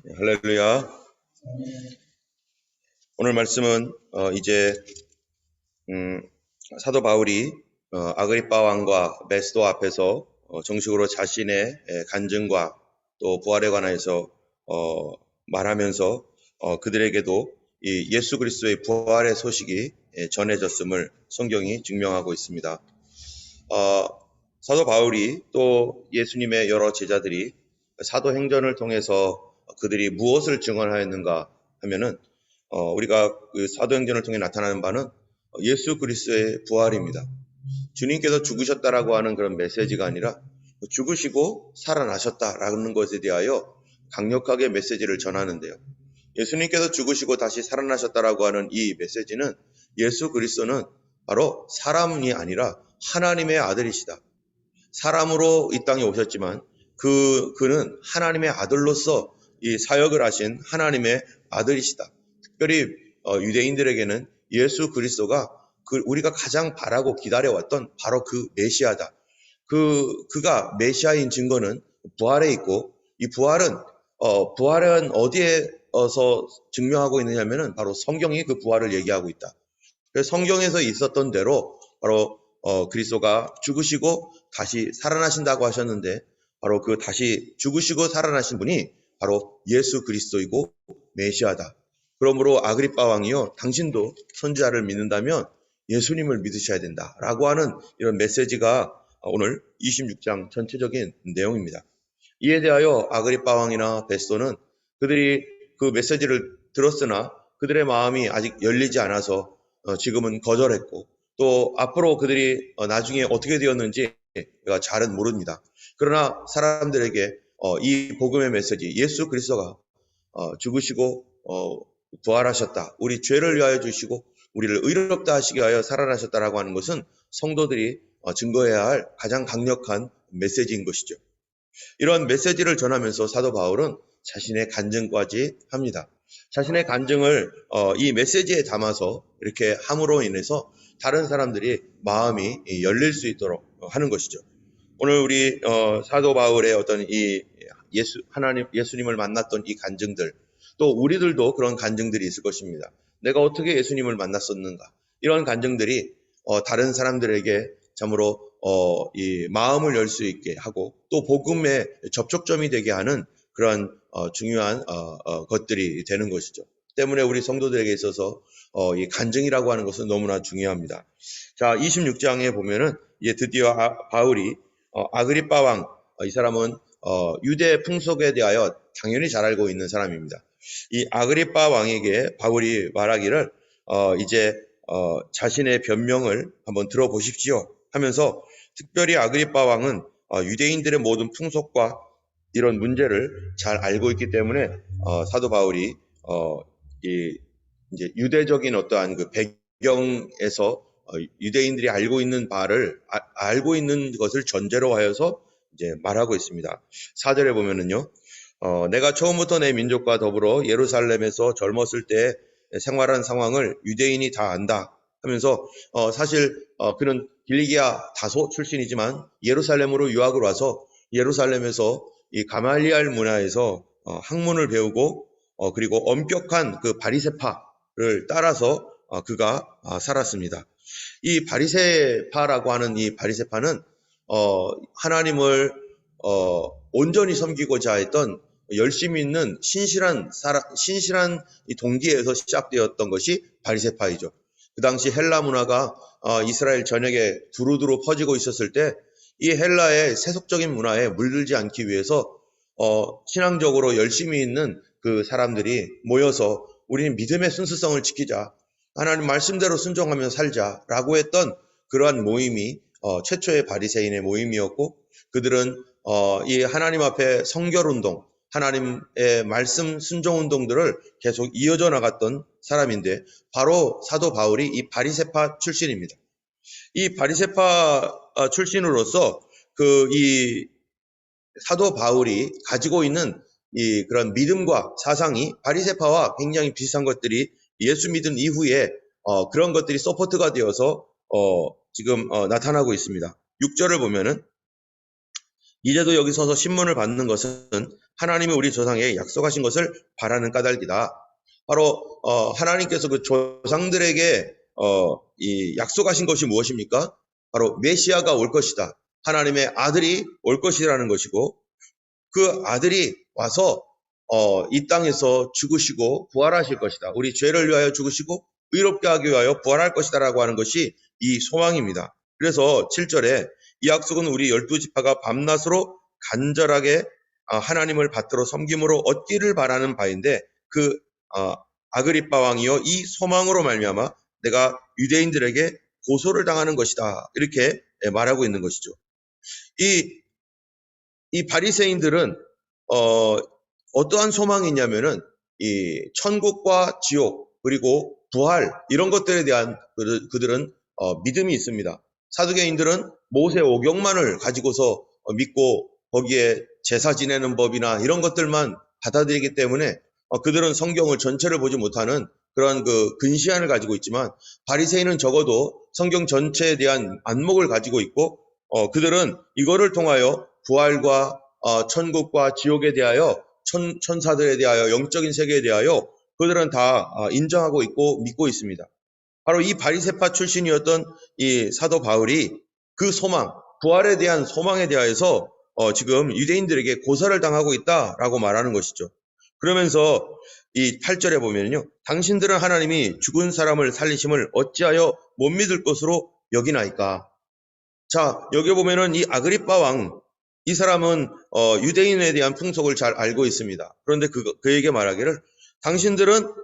네, 할렐루야. 오늘 말씀은 어, 이제 음, 사도 바울이 어, 아그리파 왕과 메스도 앞에서 어, 정식으로 자신의 에, 간증과 또 부활에 관해서 어, 말하면서 어, 그들에게도 이 예수 그리스도의 부활의 소식이 에, 전해졌음을 성경이 증명하고 있습니다. 어, 사도 바울이 또 예수님의 여러 제자들이 사도행전을 통해서 그들이 무엇을 증언하였는가 하면은 어, 우리가 그 사도행전을 통해 나타나는 바는 예수 그리스도의 부활입니다. 주님께서 죽으셨다라고 하는 그런 메시지가 아니라 죽으시고 살아나셨다라는 것에 대하여 강력하게 메시지를 전하는데요. 예수님께서 죽으시고 다시 살아나셨다라고 하는 이 메시지는 예수 그리스도는 바로 사람이 아니라 하나님의 아들이시다. 사람으로 이 땅에 오셨지만 그 그는 하나님의 아들로서 이 사역을 하신 하나님의 아들이시다. 특별히 어, 유대인들에게는 예수 그리스도가 그 우리가 가장 바라고 기다려왔던 바로 그 메시아다. 그 그가 메시아인 증거는 부활에 있고 이 부활은 어, 부활은 어디에서 증명하고 있느냐면은 바로 성경이 그 부활을 얘기하고 있다. 그래서 성경에서 있었던 대로 바로 어, 그리스도가 죽으시고 다시 살아나신다고 하셨는데 바로 그 다시 죽으시고 살아나신 분이 바로 예수 그리스도이고 메시아다. 그러므로 아그리파 왕이요 당신도 선지자를 믿는다면 예수님을 믿으셔야 된다라고 하는 이런 메시지가 오늘 26장 전체적인 내용입니다. 이에 대하여 아그리파 왕이나 베스도는 그들이 그 메시지를 들었으나 그들의 마음이 아직 열리지 않아서 어, 지금은 거절했고 또 앞으로 그들이 어, 나중에 어떻게 되었는지 제가 잘은 모릅니다. 그러나 사람들에게 어, 이 복음의 메시지 예수 그리스도가 죽으시고 부활하셨다. 우리 죄를 위하여 주시고 우리를 의롭다 하시기 위하여 살아나셨다라고 하는 것은 성도들이 증거해야 할 가장 강력한 메시지인 것이죠. 이런 메시지를 전하면서 사도 바울은 자신의 간증까지 합니다. 자신의 간증을 이 메시지에 담아서 이렇게 함으로 인해서 다른 사람들이 마음이 열릴 수 있도록 하는 것이죠. 오늘 우리 어, 사도 바울의 어떤 이 예수 하나님 예수님을 만났던 이 간증들 또 우리들도 그런 간증들이 있을 것입니다. 내가 어떻게 예수님을 만났었는가 이런 간증들이 어, 다른 사람들에게 참으로 어, 이 마음을 열 수 있게 하고 또 복음의 접촉점이 되게 하는 그러한 어, 중요한 어, 어, 것들이 되는 것이죠. 때문에 우리 성도들에게 있어서 어, 이 간증이라고 하는 것은 너무나 중요합니다. 자, 26장에 보면은 이제 드디어 아, 바울이 어, 아그리파 왕, 어, 이 사람은 어, 유대 풍속에 대하여 당연히 잘 알고 있는 사람입니다. 이 아그리파 왕에게 바울이 말하기를 어, 이제 어, 자신의 변명을 한번 들어보십시오 하면서 특별히 아그리파 왕은 어, 유대인들의 모든 풍속과 이런 문제를 잘 알고 있기 때문에 어, 사도 바울이 어, 이 이제 유대적인 어떠한 그 배경에서 어, 유대인들이 알고 있는 바를 아, 알고 있는 것을 전제로 하여서 이제 말하고 있습니다. 사절에 보면은요. 어, 내가 처음부터 내 민족과 더불어 예루살렘에서 젊었을 때 생활한 상황을 유대인이 다 안다 하면서 어, 사실 어, 그는 길리기아 다소 출신이지만 예루살렘으로 유학을 와서 예루살렘에서 이 가말리알 문화에서 어, 학문을 배우고 어, 그리고 엄격한 그 바리세파를 따라서 어, 그가 어, 살았습니다. 이 바리세파라고 하는 이 바리세파는 어, 하나님을 어, 온전히 섬기고자 했던 열심히 있는 신실한 사람, 신실한 동기에서 시작되었던 것이 바리세파이죠. 그 당시 헬라 문화가 어, 이스라엘 전역에 두루두루 퍼지고 있었을 때 이 헬라의 세속적인 문화에 물들지 않기 위해서 어, 신앙적으로 열심히 있는 그 사람들이 모여서 우리는 믿음의 순수성을 지키자. 하나님 말씀대로 순종하며 살자라고 했던 그러한 모임이 어, 최초의 바리새인의 모임이었고 그들은 어, 이 하나님 앞에 성결 운동, 하나님의 말씀 순종 운동들을 계속 이어져 나갔던 사람인데 바로 사도 바울이 이 바리세파 출신입니다. 이 바리세파 어, 출신으로서 그 이 사도 바울이 가지고 있는 이 그런 믿음과 사상이 바리세파와 굉장히 비슷한 것들이 예수 믿은 이후에 어, 그런 것들이 서포트가 되어서 어, 지금 어, 나타나고 있습니다. 6절을 보면은 이제도 여기 서서 신문을 받는 것은 하나님이 우리 조상에게 약속하신 것을 바라는 까닭이다. 바로 어, 하나님께서 그 조상들에게 어, 이 약속하신 것이 무엇입니까? 바로 메시아가 올 것이다. 하나님의 아들이 올 것이라는 것이고 그 아들이 와서 어, 이 땅에서 죽으시고 부활하실 것이다. 우리 죄를 위하여 죽으시고 의롭게 하기 위하여 부활할 것이다라고 하는 것이 이 소망입니다. 그래서 7절에 이 약속은 우리 열두 지파가 밤낮으로 간절하게 아, 하나님을 받들어 섬김으로 얻기를 바라는 바인데 그 아, 아그리빠 왕이여 이 소망으로 말미암아 내가 유대인들에게 고소를 당하는 것이다 이렇게 예, 말하고 있는 것이죠. 이, 이 바리새인들은 어, 어떠한 소망이 있냐면은 이 천국과 지옥 그리고 부활 이런 것들에 대한 그들- 그들은 어, 믿음이 있습니다. 사두개인들은 모세 오경만을 가지고서 어, 믿고 거기에 제사 지내는 법이나 이런 것들만 받아들이기 때문에 어, 그들은 성경을 전체를 보지 못하는 그런 그 근시안을 가지고 있지만 바리새인은 적어도 성경 전체에 대한 안목을 가지고 있고 어, 그들은 이거를 통하여 부활과 어, 천국과 지옥에 대하여 천, 천사들에 대하여 영적인 세계에 대하여 그들은 다 아, 인정하고 있고 믿고 있습니다. 바로 이 바리세파 출신이었던 이 사도 바울이 그 소망, 부활에 대한 소망에 대하여서 어, 지금 유대인들에게 고사를 당하고 있다라고 말하는 것이죠. 그러면서 이 8절에 보면요. 당신들은 하나님이 죽은 사람을 살리심을 어찌하여 못 믿을 것으로 여기나이까. 자, 여기 보면은 이 아그리빠 왕, 이 사람은 어, 유대인에 대한 풍속을 잘 알고 있습니다. 그런데 그, 그에게 말하기를 당신들은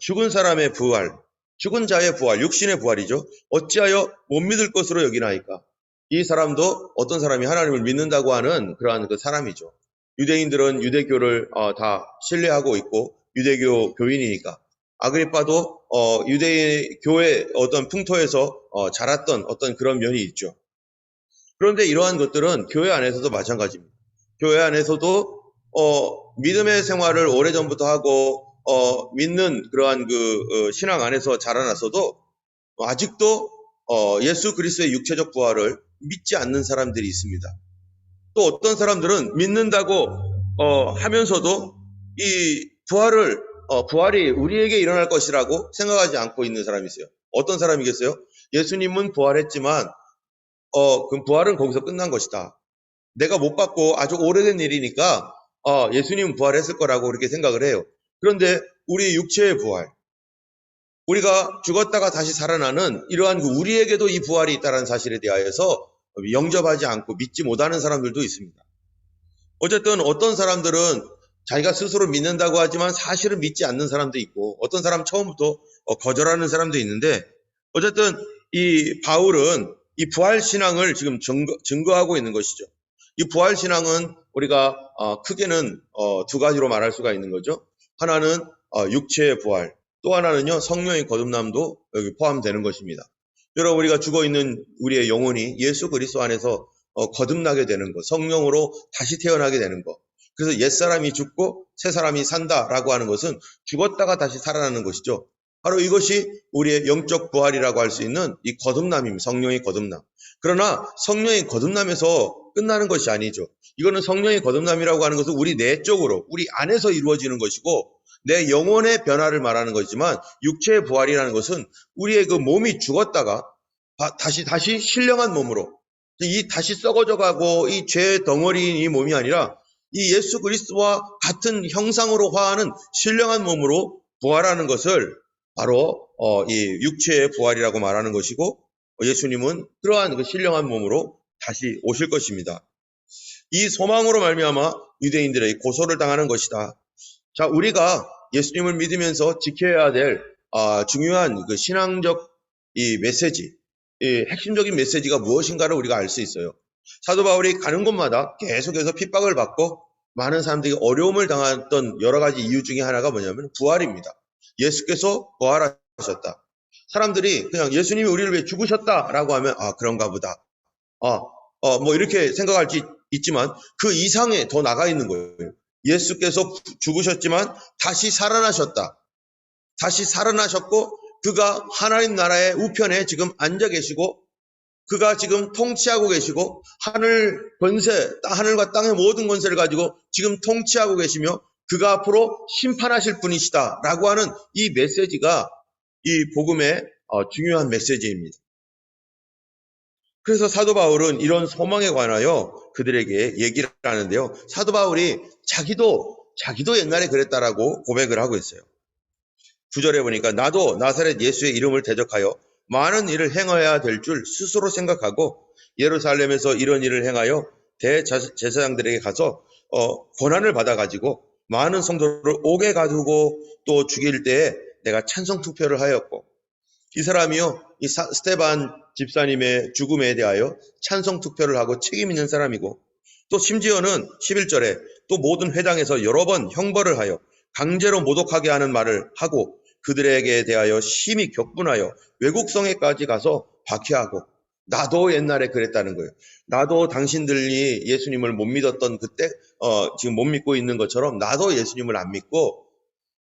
죽은 사람의 부활, 죽은 자의 부활, 육신의 부활이죠. 어찌하여 못 믿을 것으로 여기나이까. 이 사람도 어떤 사람이 하나님을 믿는다고 하는 그러한 그 사람이죠. 유대인들은 유대교를 어, 다 신뢰하고 있고 유대교 교인이니까 아그리빠도 어, 유대인 교회 어떤 풍토에서 어, 자랐던 어떤 그런 면이 있죠. 그런데 이러한 것들은 교회 안에서도 마찬가지입니다. 교회 안에서도 어, 믿음의 생활을 오래전부터 하고 어, 믿는 그러한 그 어, 신앙 안에서 자라났어도 아직도 어, 예수 그리스도의 육체적 부활을 믿지 않는 사람들이 있습니다. 또 어떤 사람들은 믿는다고 어, 하면서도 이 부활을 어, 부활이 우리에게 일어날 것이라고 생각하지 않고 있는 사람이 있어요. 어떤 사람이겠어요? 예수님은 부활했지만 어, 그 부활은 거기서 끝난 것이다. 내가 못 받고 아주 오래된 일이니까 어, 예수님은 부활했을 거라고 그렇게 생각을 해요. 그런데 우리 육체의 부활, 우리가 죽었다가 다시 살아나는 이러한 그 우리에게도 이 부활이 있다는 사실에 대하여서 영접하지 않고 믿지 못하는 사람들도 있습니다. 어쨌든 어떤 사람들은 자기가 스스로 믿는다고 하지만 사실은 믿지 않는 사람도 있고 어떤 사람 처음부터 어, 거절하는 사람도 있는데 어쨌든 이 바울은 이 부활 신앙을 지금 증거, 하고 있는 것이죠. 이 부활 신앙은 우리가 어, 크게는 어, 두 가지로 말할 수가 있는 거죠. 하나는 어, 육체의 부활, 또 하나는요 성령의 거듭남도 여기 포함되는 것입니다. 여러분 우리가 죽어 있는 우리의 영혼이 예수 그리스도 안에서 어, 거듭나게 되는 것, 성령으로 다시 태어나게 되는 것. 그래서 옛 사람이 죽고 새 사람이 산다라고 하는 것은 죽었다가 다시 살아나는 것이죠. 바로 이것이 우리의 영적 부활이라고 할 수 있는 이 거듭남입니다. 성령의 거듭남. 그러나 성령의 거듭남에서 끝나는 것이 아니죠. 이거는 성령의 거듭남이라고 하는 것은 우리 내적으로, 우리 안에서 이루어지는 것이고 내 영혼의 변화를 말하는 거지만 육체의 부활이라는 것은 우리의 그 몸이 죽었다가 다시 다시 신령한 몸으로 이 다시 썩어져 가고 이죄 덩어리인 이 몸이 아니라 이 예수 그리스도와 같은 형상으로 화하는 신령한 몸으로 부활하는 것을 바로 어, 이 육체의 부활이라고 말하는 것이고 예수님은 그러한 그 신령한 몸으로 다시 오실 것입니다. 이 소망으로 말미암아 유대인들의 고소를 당하는 것이다. 자, 우리가 예수님을 믿으면서 지켜야 될 아, 중요한 그 신앙적 이 메시지, 이 핵심적인 메시지가 무엇인가를 우리가 알 수 있어요. 사도 바울이 가는 곳마다 계속해서 핍박을 받고 많은 사람들이 어려움을 당했던 여러 가지 이유 중에 하나가 뭐냐면 부활입니다. 예수께서 부활하셨다. 사람들이 그냥 예수님이 우리를 위해 죽으셨다라고 하면 아 그런가 보다. 아, 어, 뭐 이렇게 생각할지 있지만 그 이상에 더 나가 있는 거예요. 예수께서 죽으셨지만 다시 살아나셨다. 다시 살아나셨고 그가 하나님 나라의 우편에 지금 앉아 계시고 그가 지금 통치하고 계시고 하늘 권세, 따- 하늘과 땅의 모든 권세를 가지고 지금 통치하고 계시며 그가 앞으로 심판하실 분이시다라고 하는 이 메시지가 이 복음의 어, 중요한 메시지입니다. 그래서 사도 바울은 이런 소망에 관하여 그들에게 얘기를 하는데요. 사도 바울이 자기도 자기도 옛날에 그랬다라고 고백을 하고 있어요. 구절에 보니까 나도 나사렛 예수의 이름을 대적하여 많은 일을 행해야 될 줄 스스로 생각하고 예루살렘에서 이런 일을 행하여 대제사장들에게 가서 어, 권한을 받아가지고 많은 성도를 옥에 가두고 또 죽일 때에 내가 찬성 투표를 하였고 이 사람이요 이 사- 스테반 집사님의 죽음에 대하여 찬성 투표를 하고 책임 있는 사람이고 또 심지어는 11절에 또 모든 회당에서 여러 번 형벌을 하여 강제로 모독하게 하는 말을 하고 그들에게 대하여 심히 격분하여 외국 성에까지 가서 박해하고 나도 옛날에 그랬다는 거예요. 나도 당신들이 예수님을 못 믿었던 그때 어, 지금 못 믿고 있는 것처럼 나도 예수님을 안 믿고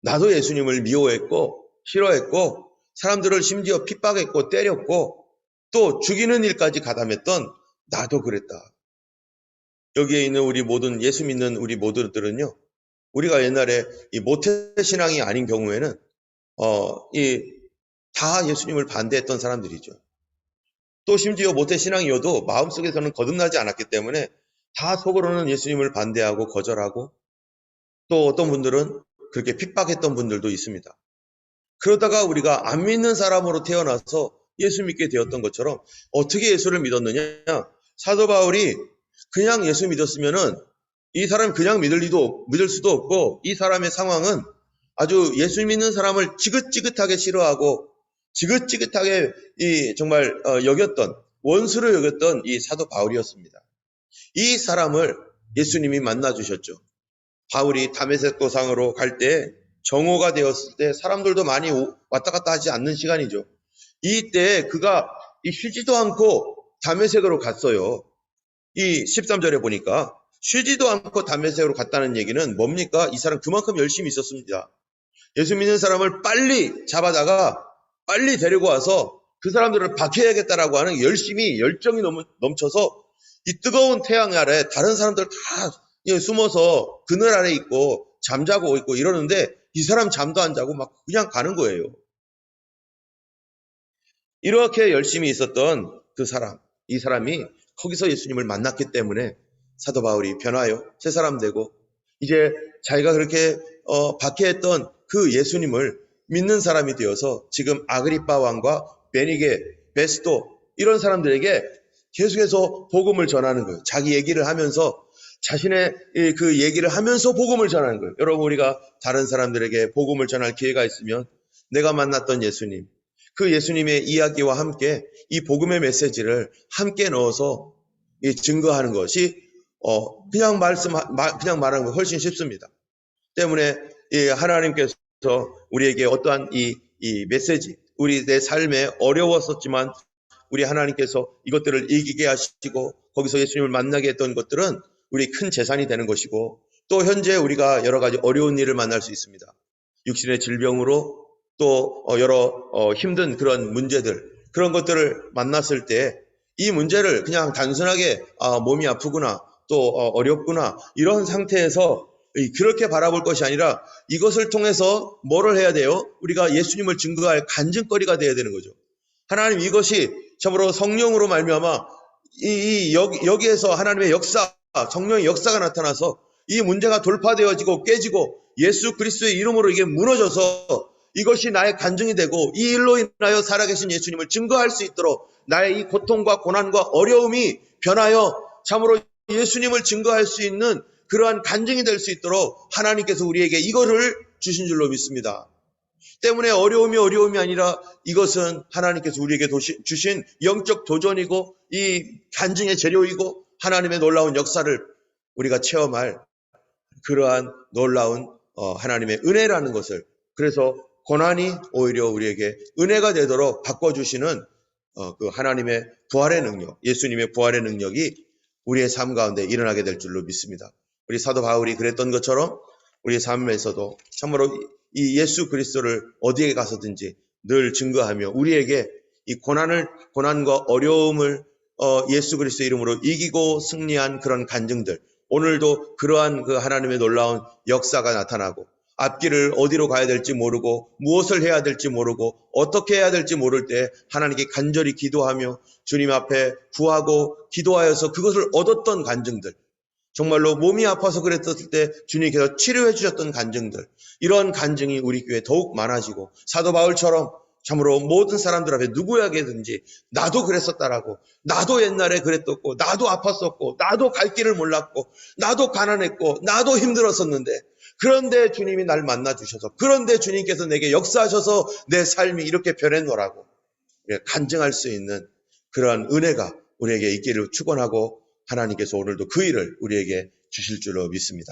나도 예수님을 미워했고 싫어했고 사람들을 심지어 핍박했고 때렸고 또 죽이는 일까지 가담했던 나도 그랬다. 여기에 있는 우리 모든 예수 믿는 우리 모두들은요. 우리가 옛날에 이 모태 신앙이 아닌 경우에는 어, 이 다 예수님을 반대했던 사람들이죠. 또 심지어 모태 신앙이어도 마음속에서는 거듭나지 않았기 때문에 다 속으로는 예수님을 반대하고 거절하고 또 어떤 분들은 그렇게 핍박했던 분들도 있습니다. 그러다가 우리가 안 믿는 사람으로 태어나서 예수 믿게 되었던 것처럼 어떻게 예수를 믿었느냐? 사도 바울이 그냥 예수 믿었으면은 이 사람 그냥 믿을 리도 믿을 수도 없고 이 사람의 상황은 아주 예수 믿는 사람을 지긋지긋하게 싫어하고 지긋지긋하게 이 정말 어, 여겼던 원수로 여겼던 이 사도 바울이었습니다. 이 사람을 예수님이 만나 주셨죠. 바울이 다메섹 도상으로 갈 때 정오가 되었을 때 사람들도 많이 오- 왔다 갔다 하지 않는 시간이죠. 이때 그가 이 쉬지도 않고 다메섹으로 갔어요. 이 13절에 보니까 쉬지도 않고 다메섹으로 갔다는 얘기는 뭡니까? 이 사람 그만큼 열심히 있었습니다. 예수 믿는 사람을 빨리 잡아다가 빨리 데리고 와서 그 사람들을 박해야겠다라고 하는 열심히 열정이 넘, 넘쳐서 이 뜨거운 태양 아래 다른 사람들 다 예, 숨어서 그늘 아래 있고 잠자고 있고 이러는데 이 사람 잠도 안 자고 막 그냥 가는 거예요. 이렇게 열심히 있었던 그 사람, 이 사람이 거기서 예수님을 만났기 때문에 사도 바울이 변하여 새 사람 되고 이제 자기가 그렇게 어, 박해했던 그 예수님을 믿는 사람이 되어서 지금 아그리파 왕과 베니게, 베스도 이런 사람들에게 계속해서 복음을 전하는 거예요. 자기 얘기를 하면서 자신의 이그 얘기를 하면서 복음을 전하는 거예요. 여러분 우리가 다른 사람들에게 복음을 전할 기회가 있으면 내가 만났던 예수님, 그 예수님의 이야기와 함께 이 복음의 메시지를 함께 넣어서 이 증거하는 것이 어 그냥 말씀 마- 그냥 말하는 거 훨씬 쉽습니다. 때문에 이 하나님께서 우리에게 어떠한 이, 이 메시지, 우리 내 삶에 어려웠었지만 우리 하나님께서 이것들을 이기게 하시고 거기서 예수님을 만나게 했던 것들은 우리 큰 재산이 되는 것이고 또 현재 우리가 여러 가지 어려운 일을 만날 수 있습니다. 육신의 질병으로 또 어, 여러 어, 힘든 그런 문제들 그런 것들을 만났을 때 이 문제를 그냥 단순하게 아, 몸이 아프구나 또 어, 어렵구나 이런 상태에서 이- 그렇게 바라볼 것이 아니라 이것을 통해서 뭐를 해야 돼요? 우리가 예수님을 증거할 간증거리가 되어야 되는 거죠. 하나님 이것이 참으로 성령으로 말미암아 이, 이 여기, 여기에서 하나님의 역사, 성령의 역사가 나타나서 이 문제가 돌파되어지고 깨지고 예수 그리스도의 이름으로 이게 무너져서 이것이 나의 간증이 되고 이 일로 인하여 살아계신 예수님을 증거할 수 있도록 나의 이 고통과 고난과 어려움이 변하여 참으로 예수님을 증거할 수 있는 그러한 간증이 될 수 있도록 하나님께서 우리에게 이거를 주신 줄로 믿습니다. 때문에 어려움이 어려움이 아니라 이것은 하나님께서 우리에게 도시- 주신 영적 도전이고 이 간증의 재료이고 하나님의 놀라운 역사를 우리가 체험할 그러한 놀라운 어, 하나님의 은혜라는 것을 그래서 고난이 오히려 우리에게 은혜가 되도록 바꿔주시는 어, 그 하나님의 부활의 능력, 예수님의 부활의 능력이 우리의 삶 가운데 일어나게 될 줄로 믿습니다. 우리 사도 바울이 그랬던 것처럼 우리의 삶에서도 참으로 이 예수 그리스도를 어디에 가서든지 늘 증거하며 우리에게 이 고난을 고난과 어려움을 어, 예수 그리스도 이름으로 이기고 승리한 그런 간증들. 오늘도 그러한 그 하나님의 놀라운 역사가 나타나고 앞길을 어디로 가야 될지 모르고 무엇을 해야 될지 모르고 어떻게 해야 될지 모를 때 하나님께 간절히 기도하며 주님 앞에 구하고 기도하여서 그것을 얻었던 간증들. 정말로 몸이 아파서 그랬었을 때 주님께서 치료해 주셨던 간증들. 이런 간증이 우리 교회에 더욱 많아지고 사도 바울처럼 참으로 모든 사람들 앞에 누구에게든지 나도 그랬었다라고 나도 옛날에 그랬었고 나도 아팠었고 나도 갈 길을 몰랐고 나도 가난했고 나도 힘들었었는데 그런데 주님이 날 만나 주셔서 그런데 주님께서 내게 역사하셔서 내 삶이 이렇게 변해노라고 간증할 수 있는 그러한 은혜가 우리에게 있기를 축원하고 하나님께서 오늘도 그 일을 우리에게 주실 줄로 믿습니다.